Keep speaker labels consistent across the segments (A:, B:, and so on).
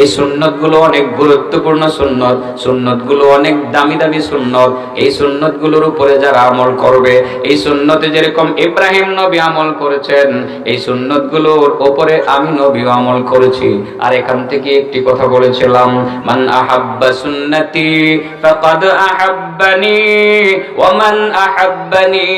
A: এই সুন্নতগুলো অনেক গুরুত্বপূর্ণ সুন্নত সুন্নতগুলো অনেক দামি দামি সুন্নত। এই সুন্নতগুলোর উপরে যারা আমল করবে, এই সুন্নতে যেরকম ইব্রাহিম নবী আমল করেছেন, এই সুন্নতগুলোর উপরে আমি নবী আমল করেছি। আর এখান থেকে একটি কথা বলেছিলাম, মান আহাব্বা সুন্নতি ফাকাদ আহাব্বানি, ওয়া মান আহাব্বানি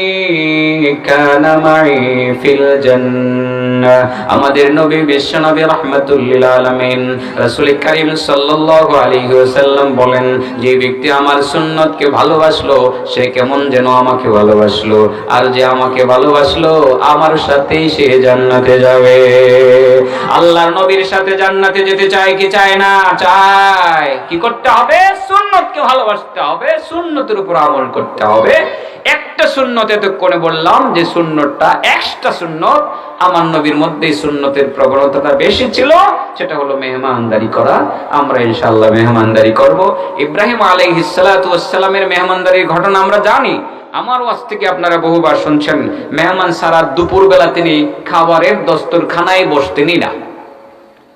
A: কানা মাই ফিল জান্নাহ। আমাদের নবী বিশ্বনবী রাহমাতুল্লিল আলামিন রাসূল করিম সাল্লাল্লাহু আলাইহি ওয়াসাল্লাম বলেন, যে ব্যক্তি আমার সুন্নতকে ভালোবাসলো, সে কেমন যেন আমাকে ভালোবাসলো। আর যে আমাকে ভালোবাসলো, আমার সাথেই সে জান্নাতে যাবে। আল্লাহর নবীর সাথে জান্নাতে যেতে চায় কি চায় না? চায়। কি করতে হবে? সুন্নতকে ভালোবাসতে হবে। সুন্নতের উপর আমল করতে হবে। একটা সুন্নত এতক্ষণে বললাম যে সুন্নতটা, একটা সুন্নত আমার নবীর মধ্যে সুন্নতের প্রবণতাটা বেশি ছিল, সেটা হলো মেহমানদারি করা। আমরা ইনশাআল্লাহ মেহমানদারি করব। ইব্রাহিম ওয়াস সালামের মেহমানদারির ঘটনা আমরা জানি। আমার ওয়াজ থেকে আপনারা বহুবার শুনছেন, মেহমান সারা দুপুরবেলা তিনি খাবারের দস্তরখানায় বসতেনই না।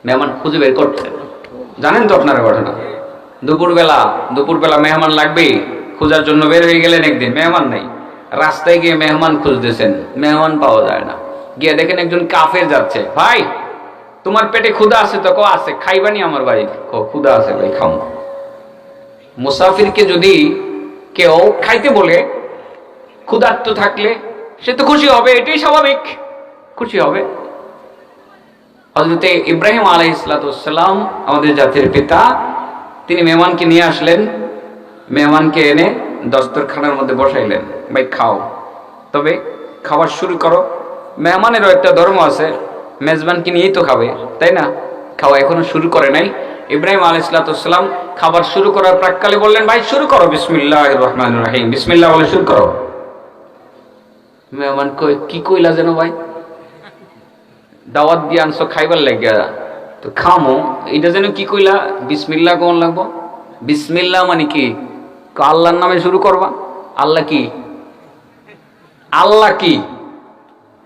A: মেহমান খুঁজে বের করতেন। জানেন তো আপনারা ঘটনা? দুপুরবেলা দুপুরবেলা মেহমান লাগবেই। খোঁজার জন্য বের হয়ে গেলেন একদিন, মেহমান নাই। রাস্তায় গিয়ে মেহমান খুঁজতেছেন, মেহমান পাওয়া যায় না। গিয়ে দেখেন একজন কাফের যাচ্ছে, ভাই, তোমার পেটে ক্ষুদা আছে তো, কো আছে খাইবানি আমার বাড়ি? ক্ষুদা আছে ভাই, খাও মুসাফিরকে যদি কেউ খাইতে বলে, ক্ষুধার্ত থাকলে সে তো খুশি হবে, এটাই স্বাভাবিক। খুশি হবে। হজরতে ইব্রাহিম আলাই ইসলাতাম আমাদের জাতির পিতা, তিনি মেহমানকে নিয়ে আসলেন। মেহমানকে এনে দস্তরখানার মধ্যে বসাইলেন। ভাই, খাও। তবে খাবার শুরু করো। মেহমানেরও একটা ধর্ম আছে, মেজবানকে নিয়েই তো খাবে, তাই না? খাওয়া এখনও শুরু করে নাই। ইব্রাহিম আলাই ইসলাতাম খাবার শুরু করার প্রাককালে বললেন, ভাই, শুরু করো। বিসমিল্লাহ রহমান রাহিম বিসমিল্লাহ বলে শুরু করো। মেহমান কই কি কইলা যেন ভাই? দাওয়াত দিয়ে আনছো, খাইবার লাগিয়া। তো খামো। এটা যেন কি কইলা? বিসমিল্লাহ কোন লাগবো? বিসমিল্লাহ মানে ক? আল্লাহর নামে শুরু করবা। আল্লাহ কি? আল্লাহ কি?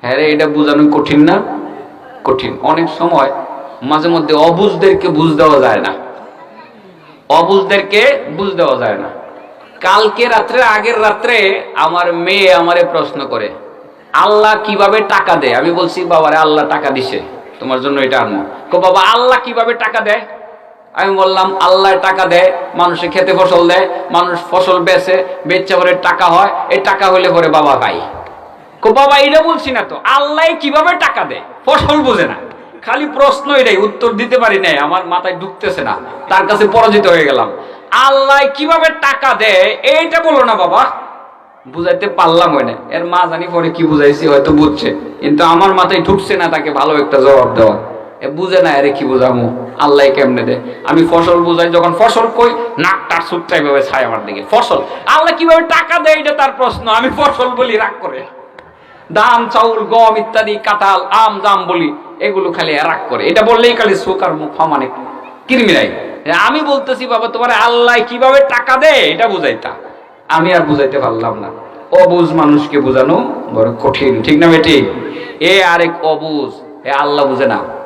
A: হ্যাঁ রে, এটা বোঝানো কঠিন না। কঠিন। অনেক সময় মাঝে মধ্যে অবুঝদেরকে বুঝ দেওয়া যায় না। অবুঝদেরকে বুঝ দেওয়া যায় না। কালকে রাত্রে, আগের রাত্রে আমার মেয়ে আমারে প্রশ্ন করে, আল্লাহ কীভাবে টাকা দেয়? আমি বলছি, বাবারে, আল্লাহ টাকা দিছে। তোমার জন্য এটা আনব। বাবা, আল্লাহ কীভাবে টাকা দেয়? আমি বললাম, আল্লাহ টাকা দেয় মানুষে খেতে ফসল দেয়, মানুষ ফসল বেচে, বেচা পরে টাকা হয়, এই টাকা হইলে পরে বাবা পাই বাবা এটা বলছি না তো, আল্লাহ কীভাবে টাকা দেয়? ফসল বোঝে না। খালি প্রশ্ন এটাই উত্তর দিতে পারি নাই, আমার মাথায় ঢুকতেছে না, তার কাছে পরাজিত হয়ে গেলাম। আল্লাহ কীভাবে টাকা দেয়, এইটা বলো না বাবা। বুঝাইতে পারলাম না, এর মা জানি পরে কি বুঝাইছি হয়তো বুঝছে, কিন্তু আমার মাথায় ঢুকছে না তাকে ভালো একটা জবাব দেওয়া। বুঝে না আরে কি বুঝামু? আল্লাহ কেমনে দে আমি ফসল বুঝাই, যখন ফসল কই নাকটা সুটটাই ভাবে ছায় আমার দিকে। ফসল। আল্লাহ কীভাবে টাকা দেয়, এটা তার প্রশ্ন। আমি ফসল বলি, রাগ করে। ধান, চাউল, গম ইত্যাদি, কাঁঠাল, আম, জাম বলি, এগুলো খালি রাগ করে। এটা বললেই খালি সুকার মুখ মানে কিরমিরাই আমি বলতেছি, বাবা, তোমার আল্লাহ কীভাবে টাকা দেয়, এটা বুঝাইতা। আমি আর বুঝাইতে পারলাম না। অবুজ মানুষকে বোঝানো বড় কঠিন। ঠিক না, বেটি? এ আরেক অবুজ। এ আল্লাহ বুঝে না।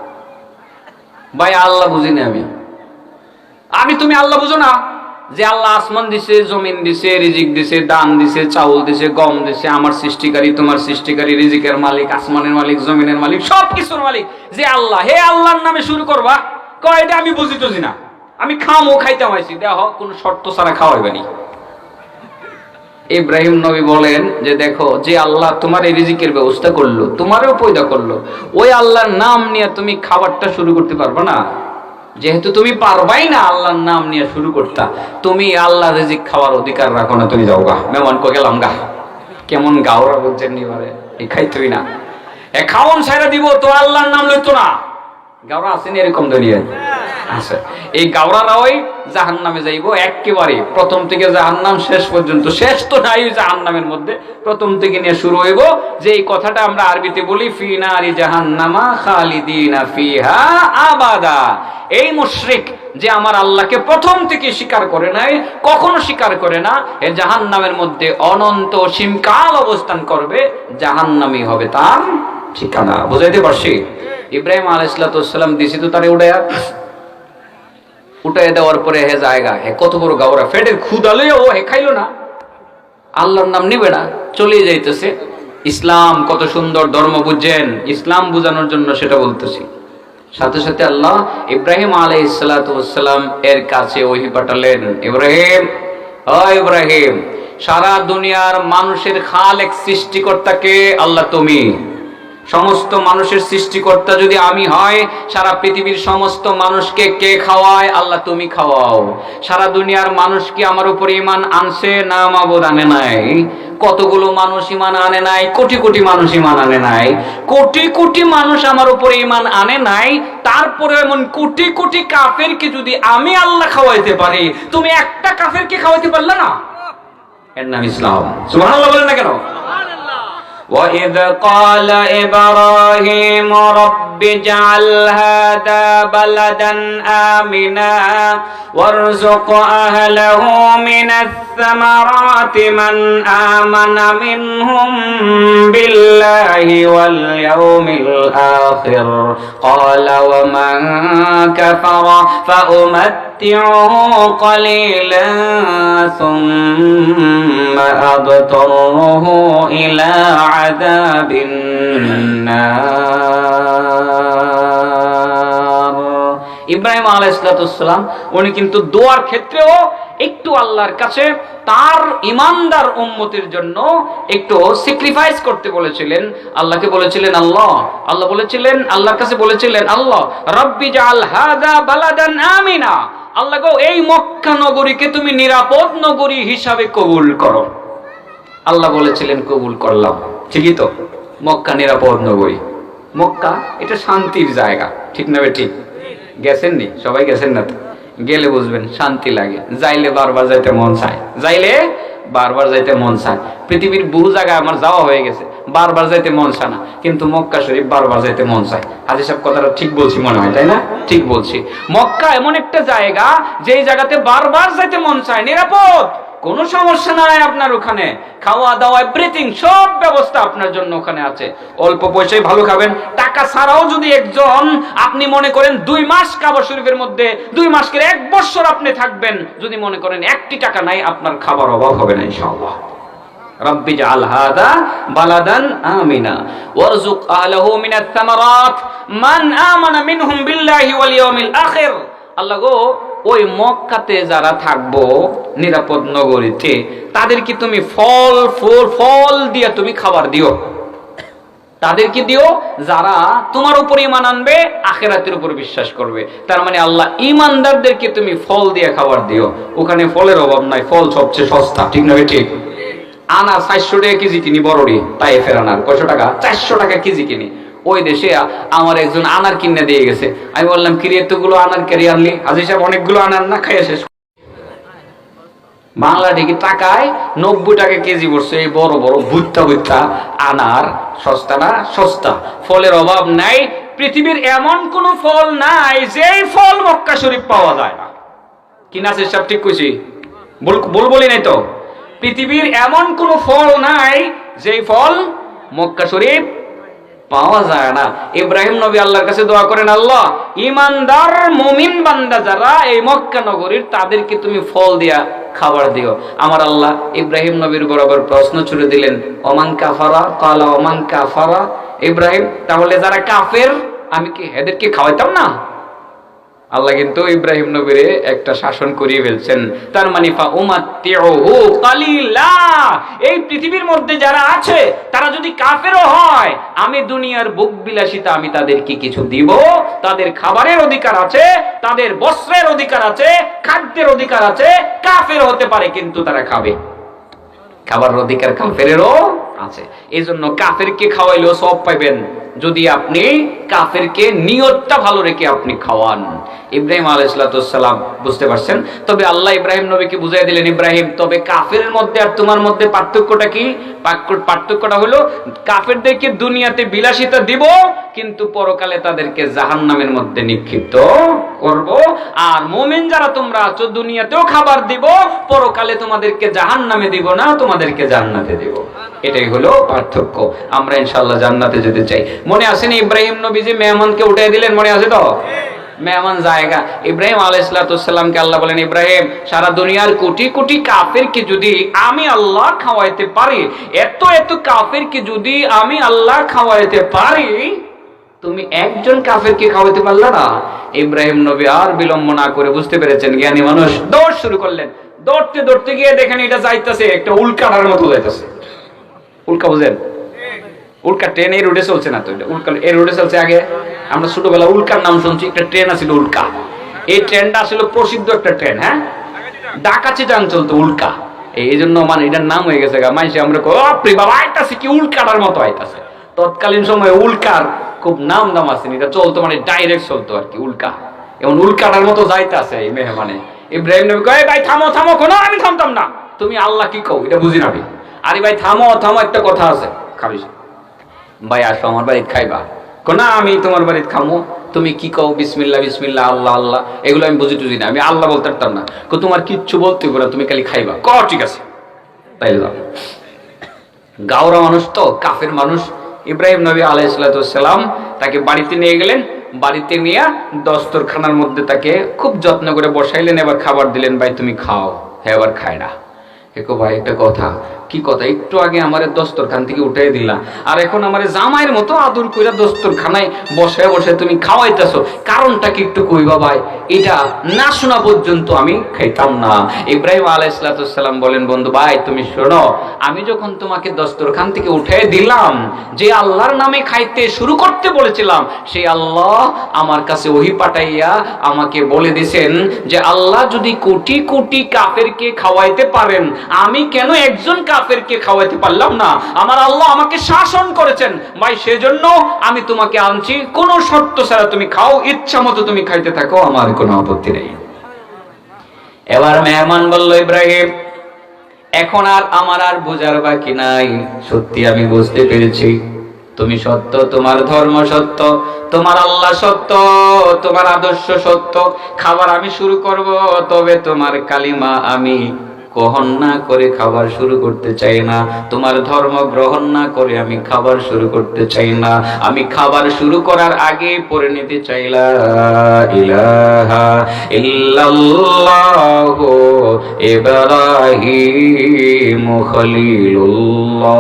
A: ভাই, আল্লাহ বুঝি না আমি। আমি, তুমি আল্লাহ বুঝো না? যে আল্লাহ আসমান দিছে, জমিন দিছে, রিজিক দিছে, দান দিছে, চাউল দিছে, গম দিছে, আমার সৃষ্টিকারী, তোমার সৃষ্টিকারী, রিজিকের মালিক, আসমানের মালিক, জমিনের মালিক সব কিছুর মালিক। যে আল্লাহ, হে আল্লাহর নামে শুরু করবা, কয় এটা আমি বুঝি না। আমি খামো, খাইতাম আইছি। দেহ, কোনো শর্ত ছাড়া খাওয়াইবানি ইব্রাহিম নবী বলেন যে দেখো, যে আল্লাহ তোমার এই রিজিকের ব্যবস্থা করল, তোমারও পয়দা করল, ওই আল্লাহর নাম নিয়ে তুমি খাবারটা শুরু করতে পারবে না। যেহেতু তুমি পারবাই না আল্লাহর নাম নিয়ে শুরু করতা, তুমি আল্লাহ রিজিক খাওয়ার অধিকার রাখো না, তুমি যাও গা মেমন কো গেলাম গা। কেমন গাওরা বলছেন নিবারে এই খাইতই না। এ খাওন ছাইরা দিব, তো আল্লাহর নাম লইতো না। গাওরা আসেনি এরকম দুনিয়ায় আছে। এই গাওরারাই জাহান নামে যাইব একেবারে প্রথম থেকে জাহান নাম শেষ পর্যন্ত। শেষ তো নাই জাহান নামের মধ্যে প্রথম থেকে নিয়ে শুরু হইব। যে এই কথাটা আমরা আরবিতে বলি ফি নারি জাহান্নামা খালিদিনা ফিহা আবাদা। এই মুশরিক যে আমার আল্লাহকে প্রথম থেকে স্বীকার করে নাই কখনো স্বীকার করে না এ জাহান নামের মধ্যে অনন্ত সীমকাল অবস্থান করবে জাহান নামই হবে তার ঠিকানা। বুঝাইতে পারছি? ইব্রাহিম আলাইসালাম দিছি তো তারে উড়াইয়া। উঠাই দেওয়ার পরে হে জায়গা, হে কত বড় গাওরা ফেটের ও হে খাইলো না। আল্লাহর নাম নিবে না চলে যাইতেছে। ইসলাম কত সুন্দর ধর্ম বুঝছেন ইসলাম বুঝানোর জন্য সেটা বলতেছি। সাথে সাথে আল্লাহ ইব্রাহিম আলাই সালাম এর কাছে ওহি পাঠালেন, ইব্রাহিম, ও ইব্রাহিম, সারা দুনিয়ার মানুষের খালেক সৃষ্টিকর্তাকে আল্লাহ তুমি সমস্ত মানুষের সৃষ্টিকর্তা যদি আমি হয়, সারা পৃথিবীর সমস্ত মানুষকে কে খাওয়ায়? আল্লাহ তুমি খাওয়াও। সারা দুনিয়ার মানুষ কি আমার উপর ইমান আনছে না মাবুদ আনে নাই? কতগুলো মানুষ ইমান আনে নাই? কোটি কোটি মানুষ ইমান আনে নাই? কোটি কোটি মানুষ আমার উপরে ইমান আনে নাই? তারপরে এমন কোটি কোটি কাফেরকে যদি আমি আল্লাহ খাওয়াইতে পারি, তুমি একটা কাফেরকে খাওয়াইতে পারলে না? এর নাম ইসলাম। সুবহানাল্লাহ বলেন না কেন? وإذ قال إبراهيم رب اجعل هذا بلدا آمنا وارزق أهله من الثمرات من آمن منهم بالله واليوم الآخر. قال ومن كفر فأمتعه قليلا ثم أضطره إلى عذاب النار ইব্রাহিম আলাইসালাম উনি কিন্তু দোয়ার ক্ষেত্রেও একটু আল্লাহর কাছে তার ইমানদার উম্মতির জন্য একটু স্যাক্রিফাইস করতে বলেছিলেন আল্লাহকে বলেছিলেন আল্লাহ আল্লাহ বলেছিলেন আল্লাহর কাছে বলেছিলেন আল্লাহ রব্বি জাল হাদা বালাদান আমিনা আল্লাহ গো এই মক্কা নগরীকে তুমি নিরাপদ নগরী হিসাবে কবুল করো আল্লাহ বলেছিলেন, কবুল করলাম। ঠিকই তো? মক্কা নিরাপদ নগরী মক্কা, এটা শান্তির জায়গা। ঠিক না ঠিক? গেছেন নি সবাই গেছেন না গেলে বুঝবেন, শান্তি লাগে। যাইলে বারবার যাইতে মন চায়। যাইলে বারবার যাইতে মন চায়। পৃথিবীর বহু জায়গায় আমার যাওয়া হয়ে গেছে। বারবার যাইতে মন চায় না। কিন্তু মক্কা শরীফ বারবার যাইতে মন চায়। হাজি সাহেব কথাটা ঠিক বলছি মনে হয়, তাই না? ঠিক বলছি। মক্কা এমন একটা জায়গা, যেই জায়গাতে বারবার যাইতে মন চায়। নিরাপদ! কোনো সমস্যা নাই আপনার ওখানে খাওয়া দাওয়া এভরিথিং সব ব্যবস্থা আপনার জন্য ওখানে আছে অল্প পয়সায় ভালো খাবেন টাকা ছাড়াও যদি একজন আপনি মনে করেন দুই মাস কাবা শরীফের মধ্যে দুই মাসকে এক বছর আপনি থাকবেন যদি মনে করেন একটি টাকা নাই আপনার খাবার অভাব হবে না ইনশাআল্লাহ رب اجعل هذا بلدا آمنا وارزق أهله من الثمرات من آمن منهم بالله واليوم الآخر আল্লাহ গো ওই মক্কাতে যারা থাকব, নিরাপদ নগরীতে তাদেরকে তুমি ফল, ফুল, ফল দিয়ে তুমি খাবার দিও? তাদেরকে দিও? যারা তোমার উপর ইমান আনবে, আখেরাতের উপর বিশ্বাস করবে। তার মানে আল্লাহ ইমানদারদেরকে তুমি ফল দিয়ে খাবার দিও। ওখানে ফলের অভাব নাই, ফল সবচেয়ে সস্তা, ঠিক না ঠিক আনার চারশো টাকা কেজি কিনি বড়রি তাই ফের আনার কয়শো টাকা? চারশো টাকা কেজি কিনি। ওই দেশে আমার একজন আনার কিনে দিয়ে গেছে। আমি বললাম, কিরে, এতগুলো আনার কেরি আনলি হাজি সাহেব, অনেকগুলো আনার না, খাইয়া শেষ বাংলা ঠিকই টাকায় নব্বই টাকা কেজি পড়ছে? এই বড় বড়, ভুট্টা ভুট্টা, আনার, সস্তা না সস্তা? ফলের অভাব নাই। পৃথিবীর এমন কোন ফল নাই যেই ফল মক্কা শরীফ পাওয়া যায় না। কি না সব ঠিক কইছি? বল বলি নাই তো? পৃথিবীর এমন কোন ফল নাই যেই ফল মক্কা শরীফ পাওয়া যায় না। ইব্রাহিম নবী আল্লাহর কাছে দোয়া করেন, আল্লাহ, ইমানদার মুমিন বান্দা যারা এই মক্কা নগরীর, তাদেরকে তুমি ফল দিয়া খাবার দিও। আমার আল্লাহ ইব্রাহিম নবীর বরাবর প্রশ্ন ছুড়ে দিলেন, ওমান কাফারা? কালা, ওমান কাফারা? ইব্রাহিম, তাহলে যারা কাফের, আমি কি এদেরকে খাওয়াইতাম না? আল্লাহ কিন্তু ইব্রাহিম নবীরে একটা শাসন করিয়ে ফেলছেন। তার মানে এই পৃথিবীর মধ্যে যারা আছে, তারা যদি কাফেরও হয়, আমি দুনিয়ার বুক বিলাসিতা আমি তাদেরকে কিছু দিব। তাদের খাবারের অধিকার আছে, তাদের বস্ত্রের অধিকার আছে, খাদ্যের অধিকার আছে, কাফের হতে পারে কিন্তু তারা খাবে। খাবার অধিকার কাফেরেরও আছে। এই জন্য কাফেরকে খাওয়াইলেও সব পাইবেন। যদি আপনি কাফেরকে নিয়তটা ভালো রেখে আপনি খাওয়ান। ইব্রাহিম আলাইসালাম বুঝতে পারছেন? তবে আল্লাহ ইব্রাহিম নবীকে বুঝাই দিলেন, ইব্রাহিম, তবে কাফের মধ্যে আর তোমার মধ্যে পার্থক্যটা কি? পার্থক্যটা হলো, কাফেরদেরকে দুনিয়াতে বিলাসিতা দিব, কিন্তু পরকালে তাদেরকে জাহান্নামের মধ্যে নিক্ষিপ্ত করব। আর মোমেন যারা তোমরা আছো, দুনিয়াতেও খাবার দিব, পরকালে তোমাদেরকে জাহান্নামে দিব না, তোমাদেরকে জান্নাতে দিব। এটাই হলো পার্থক্য। আমরা ইনশাল্লাহ জান্নাতে যেতে চাই। মনে আছে না ইব্রাহিম নবী যে মেহমানকে উঠাই দিলেন? মনে আছে তো? মেহমান জায়গা। ইব্রাহিম আলাইসালাতামকে আল্লাহ বলেন, ইব্রাহিম, সারা দুনিয়ার কোটি কোটি কাফেরকে যদি আমি আল্লাহ খাওয়াইতে পারি, এত এত কাফেরকে যদি আমি আল্লাহ খাওয়াইতে পারি, তুমি একজন কাফেরকে খাওয়াইতে পারলা না? ইব্রাহিম নবী আর বিলম্ব না করে বুঝতে পেরেছেন, জ্ঞানী মানুষ। দৌড় শুরু করলেন। দৌড়তে দৌড়তে গিয়ে দেখেন এটা যাইতেছে, একটা উল্কাটার মতো যাইতেছে। উল্কা বুঝেন? উল্কা ট্রেন এই রোডে চলছে না তো উল্কা, এই রোডে চলছে আগে আমরা ছোটবেলা উল্কার নাম শুনছি, একটা ট্রেন আছিল উল্কা। এই ট্রেনটা আসলে প্রসিদ্ধ একটা ট্রেন হ্যাঁ? ডাকাচি যান চলতো উল্কা। এই জন্য মানে এটার নাম হয়ে গেছে গা মাইসে আমরা বাপরে বাবা, আইতাছে কি? উল্কাটার মতো আইতাছে। তৎকালীন সময়ে উল্কার খুব নাম দাম আছে এটা চলতো মানে ডাইরেক্ট চলতো আর কি, উল্কা। এমন উল্কাটার মতো যাইতাছে এই মেহমানে। ইব্রাহিম নবী কয় ভাই, থামো থামো, কোনো, আমি থামতাম না। তুমি আল্লাহ কি কও? এটা বুঝি না আরে ভাই, থামো থামো, একটা কথা আছে। খাবিস ভাই, আসো আমার বাড়িতে খাইবা। না, আমি তোমার বাড়িতে খামো। তুমি কি কও বিসমিল্লা বিসমিল্লা আল্লাহ আল্লাহ, এগুলো আমি বুঝি টুঝি না। আমি আল্লাহ বলতে পারতাম না। কো, তোমার কিচ্ছু বলতে না, তুমি খালি খাইবা। ক, ঠিক আছে। তাইলে যাও। গাওরা মানুষ তো, কাফের মানুষ। ইব্রাহিম নবী আলাইসালাম তাকে বাড়িতে নিয়ে গেলেন। বাড়িতে নিয়ে দস্তরখানার মধ্যে তাকে খুব যত্ন করে বসাইলেন। এবার খাবার দিলেন, ভাই, তুমি খাও। হ্যাঁ এবার খায় না। একো ভাই, একটা কথা। কি কথা? একটু আগে আমার দস্তরখান থেকে উঠাই দিলা। আর এখন আমার জামাইয়ের মতো আদর কইরা দস্তরখানায় বসে বসে তুমি খাওয়াইতেছো। কারণটা কি একটু কইবা ভাই? এটা না শোনা পর্যন্ত আমি খাইতাম না। ইব্রাহিম আলাইসালাম বলেন, বন্ধু ভাই, তুমি শোনো, আমি যখন তোমাকে দস্তরখান থেকে উঠাই দিলাম, যে আল্লাহর নামে খাইতে শুরু করতে বলেছিলাম, সেই আল্লাহ আমার কাছে ওহি পাঠাইয়া আমাকে বলে দিছেন যে, আল্লাহ যদি কোটি কোটি কাফেরকে খাওয়াইতে পারেন, আমি কেন একজন কাফেরকে খাওয়াইতে পারলাম না। আমার আল্লাহ আমাকে শাসন করেছেন। ভাই, সেজন্য আমি তোমাকে আনছি। কোনো শর্ত ছাড়া তুমি খাও, ইচ্ছা মতো তুমি খাইতে থাকো, আমার কোনো আপত্তি নেই। এবার মেহমান বলল, ইব্রাহিম, এখন আর আমার আর বোঝার বাকি নাই। সত্যি আমি বুঝতে পেরেছি। তুমি সত্য, তোমার ধর্ম সত্য, তোমার আল্লাহ সত্য, তোমার আদর্শ সত্য। খাবার আমি শুরু করব, তবে তোমার কালিমা আমি গ্রহণ না করে খাবার শুরু করতে চাই না। তোমার ধর্ম গ্রহণ না করে আমি খাবার শুরু করতে চাই না। আমি খাবার শুরু করার আগে পড়ে নিতে চাইলা ইলাহা ইল্লাল্লাহ ইব্রাহিম খলিলুল্লাহ।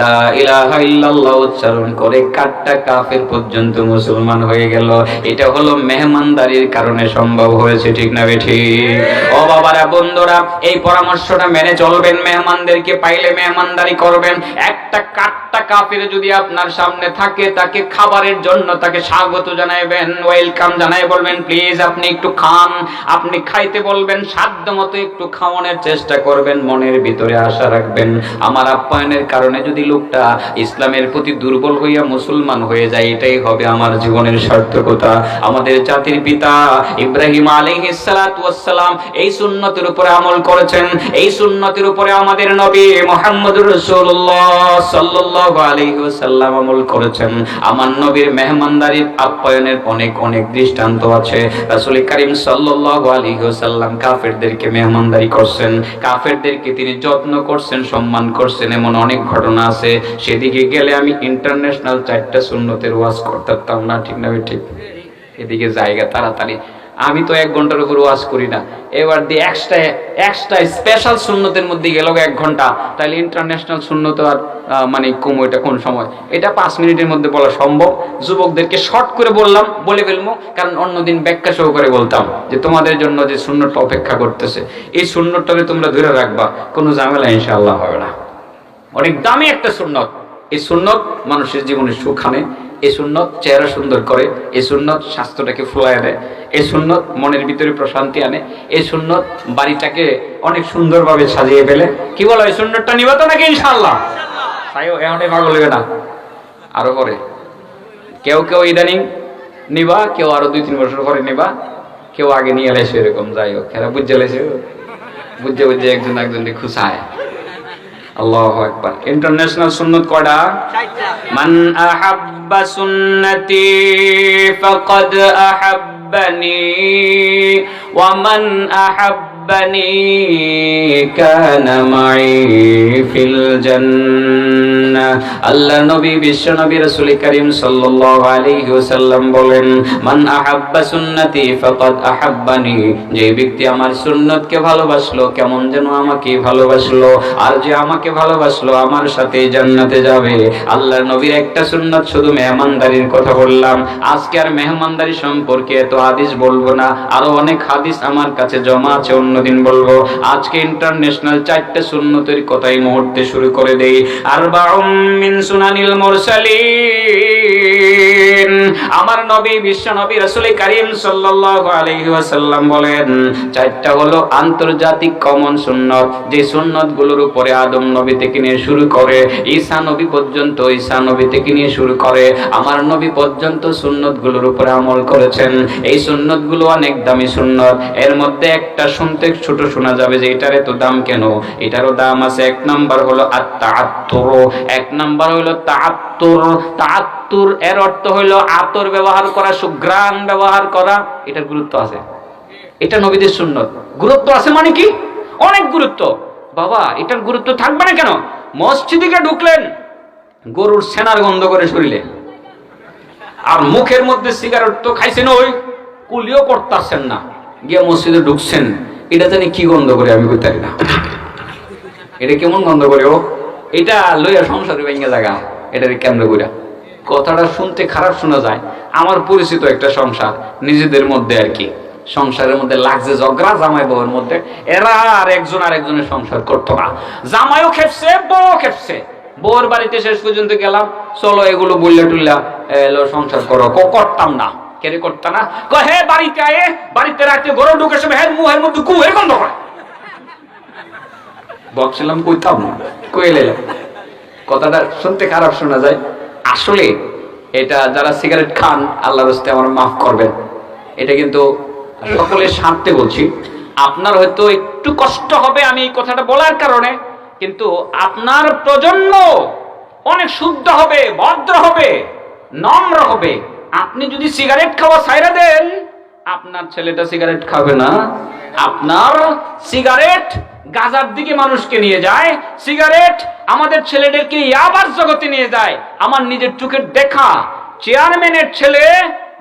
A: লা ইলাহা ইল্লাল্লাহ উচ্চারণ করে কাটটা কাফের পর্যন্ত মুসলমান হয়ে গেল। এটা হলো মেহমানদারির কারণে সম্ভব হয়েছে, ঠিক না বেঠি ও বাবারা, বন্ধুরা এই পরামর্শটা মেনে চলবেন, মেহমানদেরকে পাইলে মেহমানদারি করবেন। একটা কাটটা কাফের যদি আপনার সামনে থাকে, তাকে খাবারের জন্য তাকে স্বাগত জানাইবেন, ওয়েলকাম জানাই বলবেন, প্লিজ আপনি একটু খান। আপনি খাইতে বলবেন, সাধ্য মতো একটু খাওয়ানোর চেষ্টা করবেন, মনের ভিতরে আশা রাখবেন। আমার আপ্যায়নের কারণে যদি লোকটা ইসলামের প্রতি দুর্বল হইয়া মুসলমান হয়ে যায়, এটাই হবে আমার জীবনের সার্থকতা। আমাদের জাতির পিতা ইব্রাহিম আলাইহিস সালাতু ওয়াস সালাম এই সুন্নতের উপরে আমল করেছেন এই সুন্নতের উপরে আমাদের নবী মুহাম্মদুর রাসূলুল্লাহ সাল্লাল্লাহু আলাইহি ওয়াসাল্লাম আমল করেছেন। আমার নবীর মেহমানদারির আপ্যায়নের অনেক অনেক দৃষ্টান্ত আছে। রাসূল করিম সাল্লাল্লাহু আলাইহি ওয়াসাল্লাম কাফেরদেরকে মেহমানদারি করছেন। কাফেরদেরকে তিনি যত্ন করছেন, সম্মান করছেন, এমন অনেক ঘটনা আছে। সেদিকে গেলে আমি ইন্টারন্যাশনাল চারটা সুন্নতের ওয়াজ করতাম না ঠিক না, ঠিক। এদিকে জায়গা তাড়াতাড়ি আমি তো এক ঘণ্টার উপর ওয়াজ করি না। এবার দিয়ে এক্সট্রা এক্সট্রা স্পেশাল শূন্যতের মধ্যে গেল এক ঘণ্টা। তাহলে ইন্টারন্যাশনাল শূন্যত আর মানে কম এটা কোন সময়? এটা পাঁচ মিনিটের মধ্যে বলা সম্ভব। যুবকদেরকে শর্ট করে বললাম, বলে ফেলব কারণ অন্যদিন ব্যাখ্যা সহ করে বলতাম যে তোমাদের জন্য যে শূন্যটা অপেক্ষা করতেছে, এই শূন্যটাকে তোমরা ধরে রাখবা, কোনো ঝামেলা ইনশাআল্লাহ হবে না। অনেক দামি একটা সুন্নত। এই সুন্নত মানুষের জীবনে সুখ আনে। এই সুন্নত চেহারা সুন্দর করে এই সুন্নত স্বাস্থ্যটাকে ফুলায় দেয় এই সুন্নত মনের ভিতরে প্রশান্তি আনে এই সুন্নত বাড়িটাকে অনেক সুন্দরভাবে সাজিয়ে ফেলে। কি বলো, এই সুন্নতটা নিবা তো নাকি ইনশাআল্লাহ? তাইও এখন পাগল হইবে না। আরও পরে। কেউ কেউ ইদানিং নিবা, কেউ আরও দুই তিন বছর পরে নিবা, কেউ আগে নিয়ে এলেছে এরকম, যাই হোক, এরা বুঝে লেছে বুঝে বুঝে একজন একজনকে খুশায় আল্লাহ আকবার। ইন্টারন্যাশনাল সুন্নত কয়টা? মান আহাব্বা সুন্নতি ফাকাদ আহাব্বানি ওয়া মান আহাব্বা أحبني كان معي في الجنة আল্লাহ নবী বিশ্ব নবী রাসূল করিম সাল্লাল্লাহু আলাইহি ওয়াসাল্লাম বলেন মান আহাব্বা সুন্নতি ফাকাদ আহাব্বানি যে ব্যক্তি আমার সুন্নতকে ভালোবাসলো কেমন যেন আমাকে ভালোবাসলো আর যে আমাকে ভালোবাসলো আমার সাথে জান্নাতে যাবে আল্লাহর নবীর একটা সুন্নত শুধু মেহমানদারির কথা বললাম আজকে আর মেহমানদারি সম্পর্কে এত হাদিস বলবো না আরো অনেক হাদিস আমার কাছে জমা আছে অন্যদিন বলব, আজকে ইন্টারন্যাশনাল চারটে সুন্নতের কথাই মুহূর্তে শুরু করে দেই। আর মিন সুনানিল মুরসালিন। আমার নবী, বিশ্ব নবী, রাসূল করিম সাল্লাল্লাহু আলাইহি ওয়াসাল্লাম বলেন, চারটা হলো আন্তর্জাতিক কমন সুন্নত, যে সুন্নতগুলোর উপরে আদম নবী থেকে নিয়ে শুরু করে, ঈসা নবী পর্যন্ত, ঈসা নবী থেকে নিয়ে শুরু করে, আমার নবী পর্যন্ত সুন্নতগুলোর উপরে আমল করেছেন। এই সুন্নতগুলো অনেক দামি সুন্নত, এর মধ্যে একটা শুনতে ছোট শোনা যাবে যে এটার এত দাম কেন? এটারও দাম আছে, এক নাম্বার হলো আত্মাত্তর। এক নাম্বার হলো তাত্তর তাত্তর এর অর্থ হলো আতর ব্যবহার করা সুগ্রাণ ব্যবহার করা। এটার গুরুত্ব আছে। এটা নবীদের সুন্নত। গুরুত্ব আছে মানে কি? অনেক গুরুত্ব। বাবা, এটার গুরুত্ব থাকবে না কেন? মসজিদিকে ঢুকলেন, গরুর সেনার গন্ধ করে শরীরে। আর মুখের মধ্যে সিগারেট তো খাইছেন ওই। কুলিও করতেছেন না। গিয়ে মসজিদে ঢুকছেন। এটা জানি কি গন্ধ করে, আমি বুঝতে না। এটা কেমন গন্ধ করে ও? এটা লইয়া সংসারে ভেঙে জায়গা এটা কেমন করে কথাটা শুনতে খারাপ শোনা যায়। আমার পরিচিত একটা সংসার, নিজেদের মধ্যে আর কি। সংসারের মধ্যে লাগছে ঝগড়া, জামাই বউয়ের মধ্যে। এরা আর একজন আর একজনের সংসার করতো না। জামাইও খেপছে বউ খেপছে। বউর বাড়িতে শেষ পর্যন্ত গেলাম। চলো এগুলো বললে টুল্লা সংসার করো। করতাম না। কেরে করতাম না? ক হে বাড়িতে আয়ে, বাড়িতে রাতে গরু ঢুকে সব হ্যাঁ মুহের মধ্যে কুহে গন্ধ করে। বকছিলাম, কইতাম না কইলে কথাটা শুনতে খারাপ শোনা যায়। আসলে এটা যারা সিগারেট খান আল্লাহ রস্তে আমার মাফ করবেন। এটা কিন্তু সকলের স্বার্থে বলছি। আপনার হয়তো একটু কষ্ট হবে আমি এই কথাটা বলার কারণে, কিন্তু আপনার প্রজন্ম অনেক শুদ্ধ হবে, ভদ্র হবে, নম্র হবে। আপনি যদি সিগারেট খাওয়া ছাইরা দেন, আপনার ছেলেটা সিগারেট খাবে না। আপনার সিগারেট গাজার দিকে মানুষকে নিয়ে যায়। সিগারেট আমাদের ছেলেদেরকে আবার জগতে নিয়ে যায়। আমার নিজের চোখের দেখা। চেয়ারম্যানের ছেলে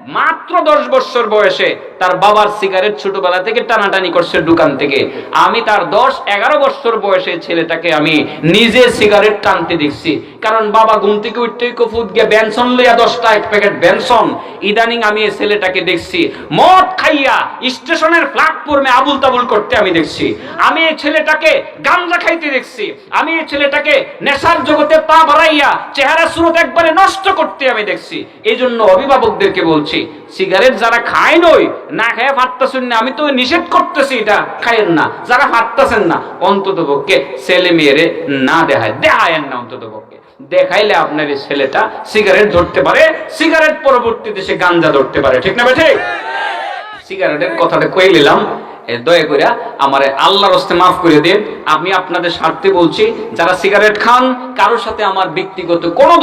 A: মাত্র দশ বছর বয়সে তার বাবার সিগারেট ছোটবেলা থেকে টানাটানি করছে দোকান থেকে। আমি তার দশ এগারো বছর বয়সে ছেলেটাকে আমি নিজে সিগারেট টানতে দেখছি। কারণ বাবা ঘুম থেকে উঠতে কফুত গিয়ে বেনসন লইয়া দশটা এক প্যাকেট বেনসন। ইদানিং আমি এই ছেলেটাকে দেখছি। মদ খাইয়া স্টেশনের প্ল্যাটফর্মে আবুল তাবুল করতে আমি দেখছি। আমি এই ছেলেটাকে গাঞ্জা খাইতে দেখছি। আমি এই ছেলেটাকে নেশার জগতে পা বাড়াইয়া চেহারা সুরত একবারে নষ্ট করতে আমি দেখছি। এই জন্য অভিভাবকদেরকে বলছি, সিগারেট যারা খায় নই, না খায় ফাটতেছেন না। আমি তো নিষেধ করতেছি এটা। খায়েন না। যারা ফাটতেছেন না অন্তত পক্ষে ছেলে মেয়েরে না দেখায়। দেখায়েন না অন্তত পক্ষে দেখাইলে আপনার এই ছেলেটা সিগারেট ধরতে পারে, সিগারেট পরবর্তীতে সে গাঞ্জা ধরতে পারে। ঠিক না ঠিক? সিগারেটের কথাটা কই নিলাম। দয়া করে আমার আল্লাহর হস্তে মাফ করে দিন। আমি আপনাদের স্বার্থে বলছি, যারা সিগারেট খান, কারোর সাথে আমার ব্যক্তিগত কোনো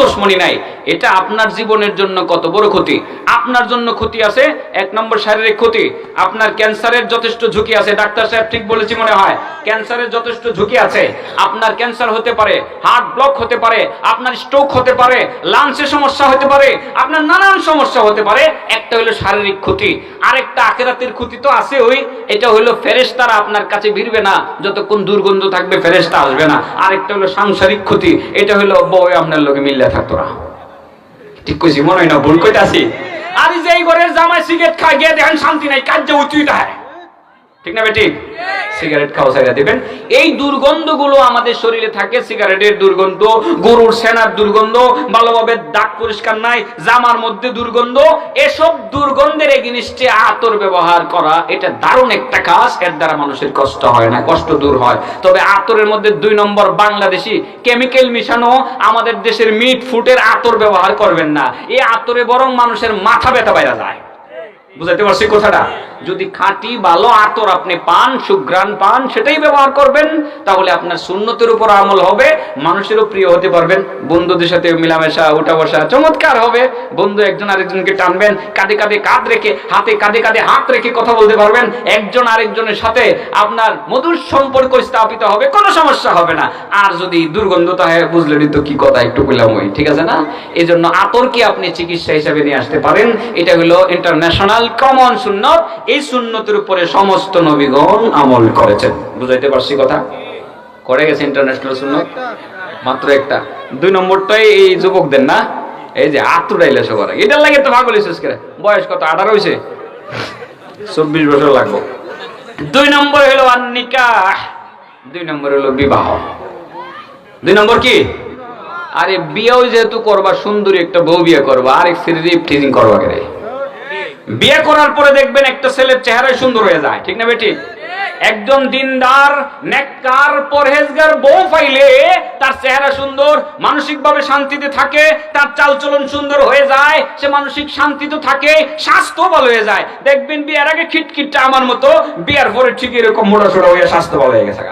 A: নাই। এটা আপনার জীবনের জন্য কত বড় ক্ষতি। আপনার জন্য ক্ষতি আছে, এক নম্বর শারীরিক ক্ষতি। আপনার ক্যান্সারের যথেষ্ট ঝুঁকি আছে, ডাক্তার সাহেব ঠিক বলেছি মনে হয়। ক্যান্সারের যথেষ্ট ঝুঁকি আছে। আপনার ক্যান্সার হতে পারে, হার্ট ব্লক হতে পারে, আপনার স্ট্রোক হতে পারে, লাংসের সমস্যা হতে পারে, আপনার নানান সমস্যা হতে পারে। একটা হলো শারীরিক ক্ষতি, আরেকটা আখেরাতের ক্ষতি তো আছে ওই এটা হলো ফেরেস্তারা আপনার কাছে ভিড়বে না, যতক্ষণ দুর্গন্ধ থাকবে ফেরেস্তা আসবে না। আরেকটা হলো সাংসারিক ক্ষতি, এটা হলো বউ আপনার লোকে মিল্লা থাকতো না। ঠিক কইছি, মনে হয় না, ভুল কইতাছি? আর এই যে ঘরের জামাই সিগারেট খায়, গিয়ে দেখেন শান্তি নাই কাজ যে উচিত হয়। ঠিক না বেটি? সিগারেট খাওয়া ছাইরা দিবেন। এই দুর্গন্ধগুলো আমাদের শরীরে থাকে সিগারেটের দুর্গন্ধ, গরুর সেনার দুর্গন্ধ ভালোভাবে দাগ পরিষ্কার নাই, জামার মধ্যে দুর্গন্ধ, এসব দুর্গন্ধের এগিনিস্টে আতর ব্যবহার করা, এটা দারুণ একটা কাজ, এর দ্বারা মানুষের কষ্ট হয় না, কষ্ট দূর হয়। তবে আতরের মধ্যে দুই নম্বর বাংলাদেশি কেমিক্যাল মিশানো আমাদের দেশের মিট ফুটের আতর ব্যবহার করবেন না। এই আতরে বরং মানুষের মাথা ব্যথা বাইরা যায়। বুঝাইতে পারছি কথাটা? যদি খাঁটি ভালো আতর আপনি পান সুগ্রাণ পান, সেটাই ব্যবহার করবেন, তাহলে আপনার সুন্নতের উপর আমল হবে, মানুষেরও প্রিয় হতে পারবেন, বন্ধুদের সাথে মিলামেশা উঠা বসা চমৎকার হবে। বন্ধু একজন আরেকজনকে টানবেন, কাঁধে কাঁধে কাঁধ রেখে, হাতে কাঁধে কাঁধে হাত রেখে কথা বলতে পারবেন, একজন আরেকজনের সাথে আপনার মধুর সম্পর্ক স্থাপিত হবে, কোনো সমস্যা হবে না। আর যদি দুর্গন্ধতা হয় বুঝলেনই তো কি কথা, একটু বললাম ওই, ঠিক আছে না? এই জন্য আতরকে আপনি চিকিৎসা হিসাবে নিয়ে আসতে পারেন? এটা হলো ইন্টারন্যাশনাল কমন সুন্নত, এই সুন্নতের উপরে সমস্ত নবীগণ আমল করেছেন। বুঝাইতে পারছি কথা? করে গেছে ইন্টারন্যাশনাল সুন্নত? মাত্র একটা। দুই নম্বরটাই এই যুবকদের না? এই যে আত্মটাইলে সব করে এটার লাগে তো পাগল হয়েছিস করে বয়স কত? আঠারো হয়েছে চব্বিশ বছর লাগবো। দুই নম্বর হলো আন্নিকাহ। দুই নম্বর হলো বিবাহ। দুই নম্বর কি? আরে বিয়েও যেহেতু করবা, সুন্দরী একটা বউ বিয়ে করবা, আরেক স্ত্রী টিজিং করবা কে বিয়ে করার পরে দেখবেন একটা ছেলের চেহারাই সুন্দর হয়ে যায়। ঠিক না বেটি? একজন দিনদার, নেককার, পরহেজগার বউ পাইলে তার চেহারা সুন্দর, মানসিকভাবে শান্তিতে থাকে, তার চালচলন সুন্দর হয়ে যায়, সে মানসিক শান্তিতে থাকে স্বাস্থ্য ভালো হয়ে যায়। দেখবেন বিয়ের আগে খিটখিটটা আমার মতো, বিয়ের পরে ঠিক এরকম সোটা হয়ে স্বাস্থ্য ভালো হয়ে গেছে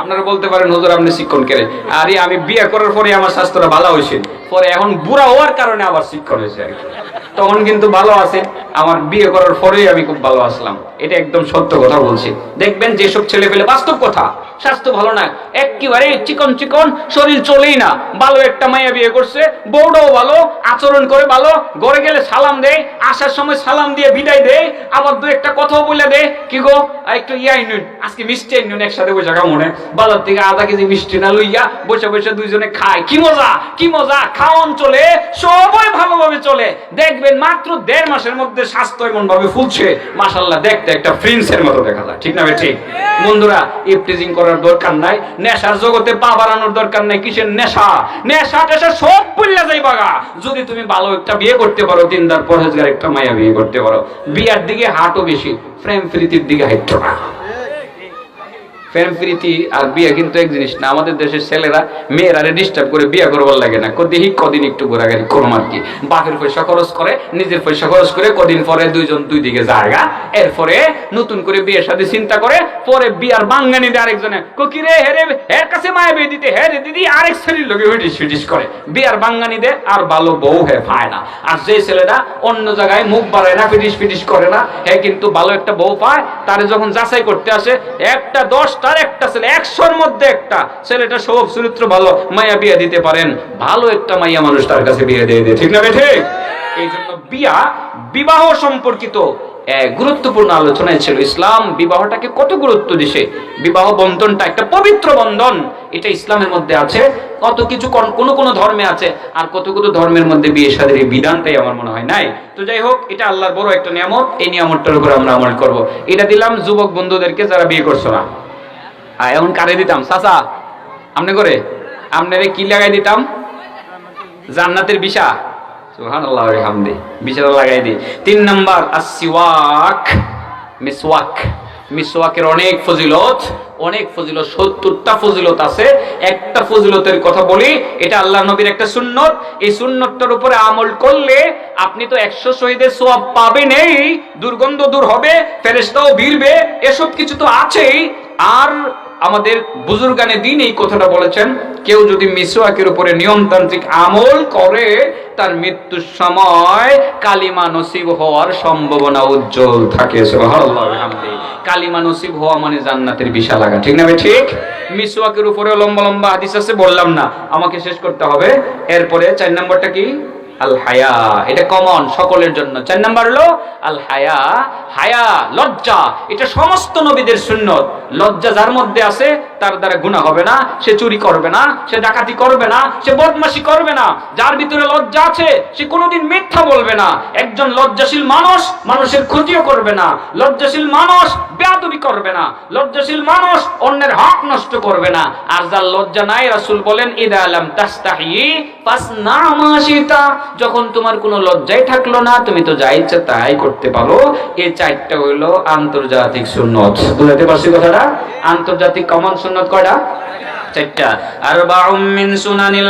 A: আপনারা বলতে পারেন, হুজুর, আপনি শিক্ষণ করে আরে, আমি বিয়ে করার পরে আমার স্বাস্থ্যটা ভালো হয়েছে। পরে এখন বুড়া হওয়ার কারণে আবার শিক্ষণ হয়েছে আর কি। তখন কিন্তু ভালো আছে। আমার বিয়ে করার পরেই আমি খুব ভালো আসলাম। এটা একদম সত্য কথা বলছি। দেখবেন যেসব ছেলে পেলে বাস্তব কথা, স্বাস্থ্য ভালো না, একেবারে চিকন চিকন, শরীর চলেই না, ভালো একটা মাইয়া বিয়ে করছে, বউটাও ভালো, আচরণ করে ভালো, ঘরে গেলে সালাম দেয়, আসার সময় সালাম দিয়ে বিদায় দেয়, আবার দু একটা কথাও বলে দেয়। কি গো? একটু ইয়াই নুন, আজকে মিষ্টি নুন, একসাথে বসে মনে বাজার থেকে আধা কেজি মিষ্টি না লইয়া বসে বসে দুইজনে খায়। কি মজা কি মজা, খাওয়ান চলে, সবাই ভালোভাবে চলে। দেখবেন মাত্র দেড় মাসের মধ্যে স্বাস্থ্য এমন ভাবে ফুলছে মাসাল্লাহ দেখতে একটা প্রিন্সের মতো দেখা যায়। ঠিক না ভাই? ঠিক। বন্ধুরা ইফটিজিং করার দরকার নাই, নেশার জগতে পা বাড়ানোর দরকার নাই, কিসের নেশা? নেশা টেশা সব পড়লা যাই বাগা। যদি তুমি ভালো একটা বিয়ে করতে পারো, দিনদার পরহেজগার একটা মায়া বিয়ে করতে পারো। বিয়ার দিকে হাঁটো বেশি, প্রেম প্রীতির দিকে হাঁটতো না। প্রেম প্রীতি আর বিয়ে কিন্তু এক জিনিস না, আমাদের দেশের ছেলেরা, মেয়েরা ডিস্টার্ব করে বিয়ে করবার লাগে না। কদিনই কদিন একটু ঘোরাঘুরি করুম আর কি। বাপের পয়সা খরচ করে, নিজের পয়সা খরচ করে কদিন পরে দুইজন দুই দিকে জায়গা এরপরে নতুন করে বিয়ের সাথে চিন্তা করে, পরে বিয়ার বাঙ্গানি দেয় আরেকজনে, কি রে হেরে এর কাছে মায়ে বিয়ে দিতে হ্যাঁ রে দিদি? আরেক ছেলের লোকে হুটিস হুটিস করে। বিয়ার বাঙ্গানি দে আর ভালো বউ হে পায় না। আর যে ছেলেটা অন্য জায়গায় মুখ বাড়ায় না, ফিটিস ফিটিস করে না, হে কিন্তু ভালো একটা বউ পায়। তারে যখন যাচাই করতে আসে, একটা দশটার একটা ছেলে, একশোর মধ্যে একটা ছেলেটা সব চরিত্র ভালো মাইয়া বিয়ে দিতে পারেন। ভালো একটা মাইয়া মানুষ তার কাছে বিয়ে দিয়ে দেয়, ঠিক না বে ঠিক? এই জন্য বিয়া বিবাহ সম্পর্কিত গুরুত্বপূর্ণ আলোচনায় ছিল। ইসলাম বিবাহটাকে কত গুরুত্ব দিছে? বিবাহ বন্ধনটা একটা পবিত্র বন্ধন, এটা ইসলামের মধ্যে আছে। কত কিছু কোন- কোনো ধর্মে আছে, আর কত কত ধর্মের মধ্যে বিয়ে শাদীর এই বিধানটাই আমার মনে হয় নাই। তো যাই হোক, এটা আল্লাহর বড় একটা নিয়ামত, এই নিয়ামতটার উপর আমরা আমল করব। এটা দিলাম যুবক বন্ধুদেরকে যারা বিয়ে করছ না। আর এখন কারে দিতাম? চাচা, আমনে করে? আপনারে কি লাগাই দিতাম? জান্নাতের মিসওয়াকের অনেক ফজিলত অনেক ফজিলত, সত্তরটা ফজিলত আছে। একটা ফজিলতের কথা বলি, এটা আল্লাহ নবীর একটা সুন্নত। এই সুন্নতটার উপরে আমল করলে আপনি তো একশো শহীদের সোয়াব পাবেনই। দুর্গন্ধ দূর হবে ফেরেস্তাও ভিড়বে, এসব কিছু তো আছেই। আর আমাদের বুজুর্গানে দিন এই কথাটা বলেছেন, কেউ যদি মিসওয়াকের উপরে নিয়মতান্ত্রিক আমল করে, তার মৃত্যুর সময় কালিমা নসিব হওয়ার সম্ভাবনা উজ্জ্বল থাকে। কালিমা নসিব হওয়া মানে জান্নাতের বিশাল ঠিক না ঠিক? মিসওয়াকের উপরে লম্বা লম্বা হাদিস আছে, বললাম না। আমাকে শেষ করতে হবে। এরপরে চার নম্বরটা কি? আল হায়া এটা কমন সকলের জন্য। চার নাম্বার হলো আল হায়া হায়া লজ্জা, এটা সমস্ত নবীদের সুন্নত। লজ্জা যার মধ্যে আছে, তার দ্বারা গুনাহ হবে না, সে চুরি করবে না, সে ডাকাতি করবে না, সে বদমাশি করবে না। যার ভিতরে লজ্জা আছে, সে কোনোদিন মিথ্যা বলবে না। একজন লজ্জাশীল মানুষ, মানুষের ক্ষতিও করবে না। লজ্জাশীল মানুষ বেয়াদবি করবে না। লজ্জাশীল মানুষ অন্যের হক নষ্ট করবে না। আর যার লজ্জা নাই, রাসূল বলেন, ইদা তাস্তাহি যখন তোমার কোনো লজ্জাই থাকল না, তুমি তো যা ইচ্ছা তাই করতে পারো। এই চারটা হইল আন্তর্জাতিক সুন্নত। বুঝাতে পারছি কথাটা? আন্তর্জাতিক কমন সুন্নত কয়টা? চারটা। মিন সুনানিল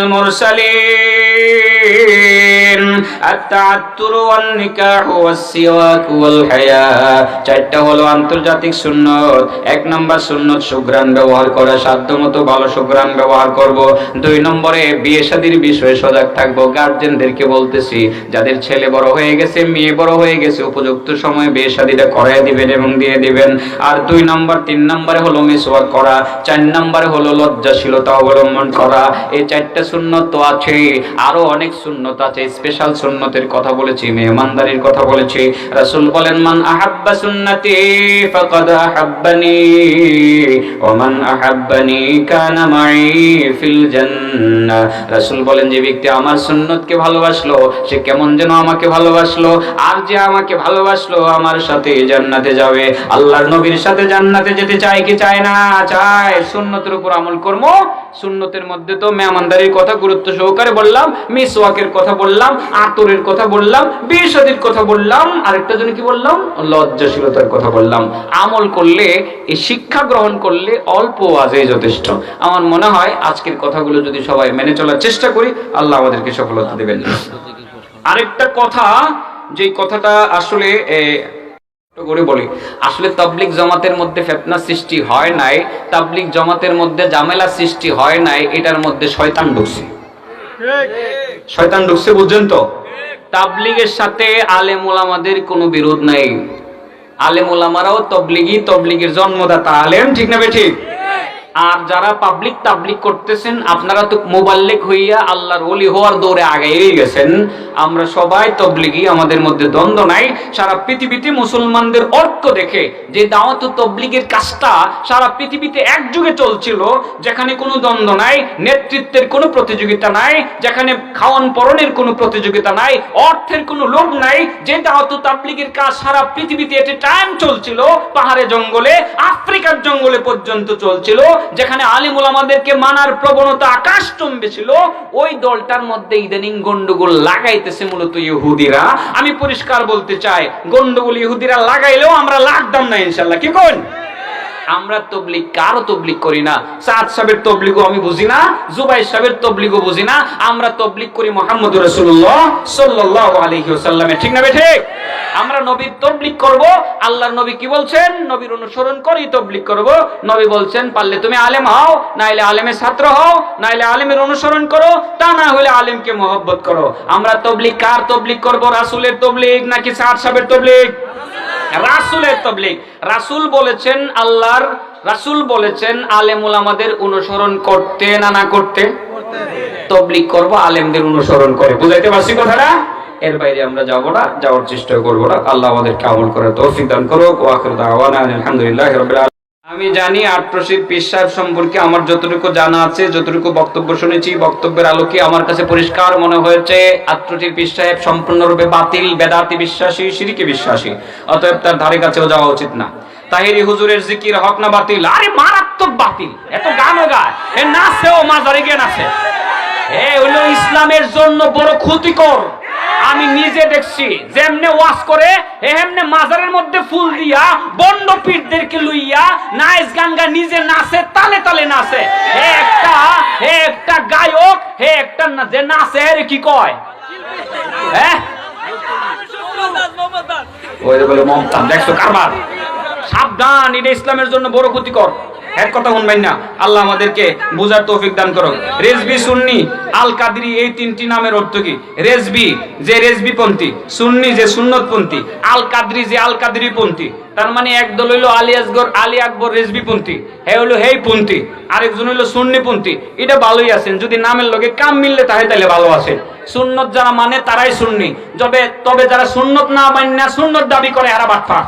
A: বিয়ে শাদীর বিষয়ে সজাগ থাকব। গার্জেনদেরকে বলতেছি, যাদের ছেলে বড় হয়ে গেছে, মেয়ে বড় হয়ে গেছে, উপযুক্ত সময়ে বিয়ে শাদীটা করাই দিবেন এবং দিয়ে দিবেন। আর দুই নম্বর, তিন নম্বরে হলো মিসওয়াক করা। চার নম্বরে হলো লজ্জাশীলতা অবলম্বন করা। এই চারটা সুন্নত আছে। আরও অনেক সুন্নত আছে। স্পেশাল সুন্নতের কথা বলেছি, মেহমানদারির কথা বলেছি। রাসূল বলেন, মান আহাব্বা সুন্নতি ফাকাদ আহাব্বানি আহাব্বানি কানা মাই ফিল জান্নাহ বলেন, যে ব্যক্তি আমার সুন্নতকে ভালোবাসলো, সে কেমন যেন আমাকে ভালোবাসলো। আর যে আমাকে ভালোবাসলো, আমার সাথে জান্নাতে যাবে। আল্লাহর নবীর সাথে জান্নাতে যেতে চায় কি চায় না? চায় সুন্নতের উপর আমল করব সুন্নতের মধ্যে তো মেহমানদারির কথা গুরুত্ব সহকারে বললাম, মিসওয়াকের কথা বললাম, আতরের কথা বললাম বিশাদির কথা বললাম, আরেকটা জন্য কি বললাম? লজ্জাশীলতার কথা বললাম। আমল করলে এই শিক্ষা গ্রহণ করলে অল্প আজই যথেষ্ট। আমার মনে হয় আজকের কথাগুলো যদি সবাই মেনে চলার চেষ্টা করি, আল্লাহ আমাদেরকে সফলতা দেবেন। আরেকটা কথা যে কথাটা আসলে করে বলি, আসলে তাবলিক জমাতের মধ্যে ফেতনা সৃষ্টি হয় নাই তাবলিক জমাতের মধ্যে জামেলা সৃষ্টি হয় নাই, এটার মধ্যে শয়তান ঢুকছে। শয়তান ঢুকছে, বুঝছেন তো? তাবলিগের সাথে আলেম ওলামাদের কোনো বিরোধ নাই। আলেম ওলামারাও তবলিগি তবলিগের জন্মদাতা, আলেম ঠিক না বে ঠিক? আর যারা পাবলিক তাবলিক করতেছেন, আপনারা তো মোবাল্লিক হইয়া আল্লাহর ওলি হওয়ার দৌড়ে আগেই গেছেন। আমরা সবাই তবলিগি, আমাদের মধ্যে দ্বন্দ্ব নাই। সারা পৃথিবীতে মুসলমানদের অর্থ দেখে যে দাওয়াত তবলিগের কাজটা সারা পৃথিবীতে একযুগে চলছিল, যেখানে কোনো দ্বন্দ্ব নাই, নেতৃত্বের কোনো প্রতিযোগিতা নাই, যেখানে খাওয়ান পরনের কোনো প্রতিযোগিতা নাই, অর্থের কোনো লোভ নাই, যে দাওয়াত তাবলিগের কাজ সারা পৃথিবীতে এট টাইম চলছিল, পাহাড়ে জঙ্গলে, আফ্রিকার জঙ্গলে পর্যন্ত চলছিল যেখানে আলিম ওলামাদেরকে মানার প্রবণতা আকাশ চম্বে ছিল, ওই দলটার মধ্যে ইদানিং গন্ডগোল লাগাইতেছে মূলত ইহুদিরা। আমি পরিষ্কার বলতে চাই, গন্ডগোল ইহুদিরা লাগাইলেও আমরা লাগতাম না ইনশাল্লাহ। কি কোন? আমরা তবলিগ কারও তবলিগ করি না। সাদ সাহেবের তবলিগও আমি বুঝি না জুবাই সাহেবের তবলিগও বুঝি না। আমরা তবলিগ করি মোহাম্মদ রাসূলুল্লাহ সাল্লাল্লাহু আলাইহি ওয়াসাল্লামের ঠিক না ঠিক? আমরা নবীর তবলিগ করব, আল্লাহর নবী কি বলছেন? নবীর অনুসরণ করি তবলিগ করব। নবী বলছেন, পারলে তুমি আলেম হও, নাইলে আলেমের ছাত্র হও, নাইলে আলেমের অনুসরণ করো, তা না হলে আলেমকে মহব্বত করো। আমরা তবলিগ কার তবলিগ করব? রাসূলের তবলিগ নাকি সাদ সাহেবের তবলিগ? রাসূলের তবলিক রাসুল বলেছেন আল্লাহর, রাসুল বলেছেন আলেমুল আমাদের অনুসরণ করতে না না করতে? তবলিক করব, আলেমদের অনুসরণ করে। বুঝাইতে পারছি কথাটা? এর বাইরে আমরা যাব না, যাওয়ার চেষ্টা করব না। আল্লাহ আমাদেরকে আমল করে তৌফিক দান করুক। ওয়া আখিরু দাওয়ানা আলহামদুলিল্লাহ আমি জানি আটরশিদ পীর সাহেব সম্পর্কে আমার যতটুকু জানা আছে, যতটুকু বক্তব্য শুনেছি, বক্তব্যের আলোকে আমার কাছে পরিষ্কার মনে হয়েছে আটরশিদ পীর সাহেব সম্পূর্ণরূপে বাতিল, বেদাতি বিশ্বাসী, সিরিকে বিশ্বাসী, অতএব তার ধারে কাছেও যাওয়া উচিত না। তাহিরি হুজুরের জিকির হক না বাতিল? আরে মারাত্মক বাতিল। এত গানও গায়। এ নাচেও মাজারে গিয়ে নাচে। এ হলো ইসলামের জন্য বড় ক্ষতিকর। আমি নিজে দেখছি, যেমনে ওয়াশ করে এমনে মাজারের মধ্যে ফুল দিয়া, বন্ড পীরদেরকে লইয়া নাইস গাঙ্গা নিজে নাচে, তালে তালে নাচে। হে একটা হে একটা গায়ক, হে একটা যে নাচে রে কি কয়? হ্যাঁ ওই বলে দেখছ কারবার? সাবধান, এটা ইসলামের জন্য বড় ক্ষতিকর। এক কথা শুনবেন না, আল্লাহ আমাদেরকে বুঝার তৌফিক দান করো রেজবি সুন্নি আল কাদরি এই তিনটি নামের অর্থ কি? রেজবি, যে রেজবি পন্থী সুন্নি, যে সুন্নত পন্থী আল কাদরি যে আল কাদরি পন্থী তার মানে এক দল হইল আলী আসগর, আলী আকবর রেজবি পন্থী হে হইল হেই পন্থী, আরেকজন হইল সুন্নি পন্থী এটা ভালোই আছেন, যদি নামের লগে কাম মিললে তাহে তাহলে ভালো আছে। সুন্নত যারা মানে তারাই সুন্নি তবে তবে যারা সুন্নত না মানে না সুন্নত দাবি করে, এরা বাটপা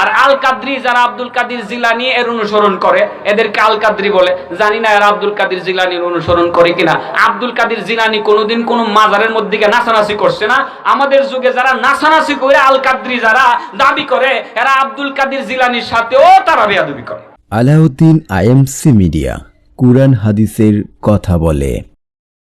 A: আর আল কাদ্রি যারা আব্দুল কাদির জিলানি এর অনুসরণ করে, এদেরকে আল কাদ্রি বলে। জানি না এরা আব্দুল কাদির জিলানির অনুসরণ করে কিনা। আব্দুল কাদির জিলানি কোনোদিন কোন মাজারের মধ্যে গিয়ে নাচানাচি করছে না। আমাদের যুগে যারা নাচানাচি করে, আল কাদ্রি যারা দাবি করে, এরা আব্দুল কাদির জিলানির সাথেও তারা বেয়াদবি করে।
B: আলাউদ্দিন আইএমসি মিডিয়া, কুরআন হাদিসের কথা বলে।